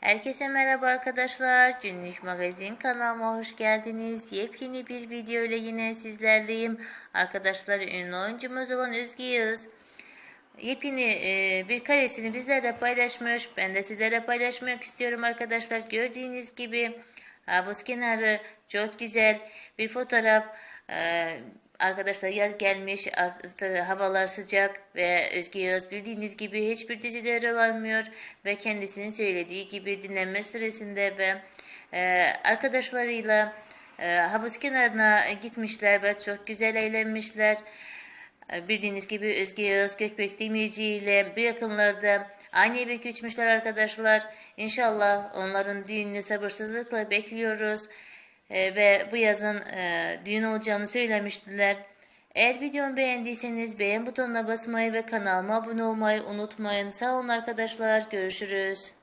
Herkese merhaba arkadaşlar. Günlük magazin kanalıma hoş geldiniz. Yepyeni bir video ile yine sizlerleyim. Arkadaşlar ünlü oyuncumuz olan Özge Yağız. Yepyeni e, bir karesini bizlerle paylaşmış. Ben de sizlerle paylaşmak istiyorum arkadaşlar. Gördüğünüz gibi havuz kenarı çok güzel bir fotoğraf. E, Arkadaşlar yaz gelmiş, havalar sıcak ve Özge Yağız bildiğiniz gibi hiçbir dizide rol almıyor ve kendisinin söylediği gibi dinlenme süresinde ve e, arkadaşlarıyla e, havuz kenarına gitmişler ve çok güzel eğlenmişler. E, Bildiğiniz gibi Özge Yağız Gökbek Demirci ile bu yakınlarda aynı eve göçmüşler arkadaşlar. İnşallah onların düğününü sabırsızlıkla bekliyoruz. E, ve bu yazın e, düğün olacağını söylemiştiler. Eğer videomu beğendiyseniz beğen butonuna basmayı ve kanalıma abone olmayı unutmayın. Sağ olun arkadaşlar. Görüşürüz.